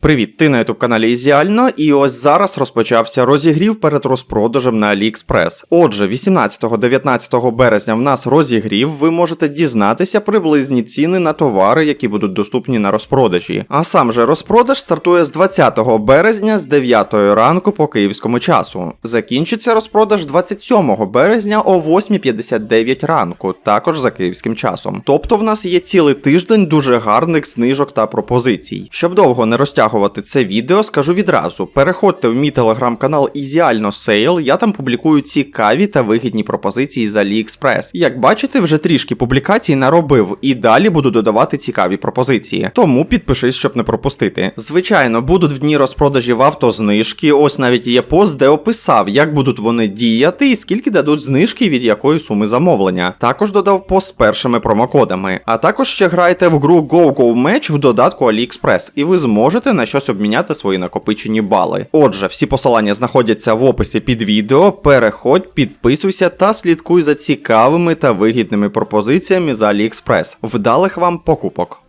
Привіт, ти на youtube каналі Ізіально, і ось зараз розпочався розігрів перед розпродажем на AliExpress. Отже, 18-19 березня в нас розігрів, ви можете дізнатися приблизні ціни на товари, які будуть доступні на розпродажі. А сам же розпродаж стартує з 20 березня з 9 ранку по київському часу. Закінчиться розпродаж 27 березня о 8.59 ранку, також за київським часом. Тобто в нас є цілий тиждень дуже гарних знижок та пропозицій. Щоб довго не розтягувати це відео, скажу відразу: переходьте в мій телеграм-канал Ізіально Сейл, я там публікую цікаві та вигідні пропозиції з AliExpress. Як бачите, вже трішки публікацій наробив, і далі буду додавати цікаві пропозиції. Тому підпишись, щоб не пропустити. Звичайно, будуть в дні розпродажів автознижки. Ось навіть є пост, де описав, як будуть вони діяти і скільки дадуть знижки від якої суми замовлення. Також додав пост з першими промокодами. А також ще грайте в гру Go Go Match в додатку AliExpress, і ви зможете на щось обміняти свої накопичені бали. Отже, всі посилання знаходяться в описі під відео. Переходь, підписуйся та слідкуй за цікавими та вигідними пропозиціями з AliExpress. Вдалих вам покупок!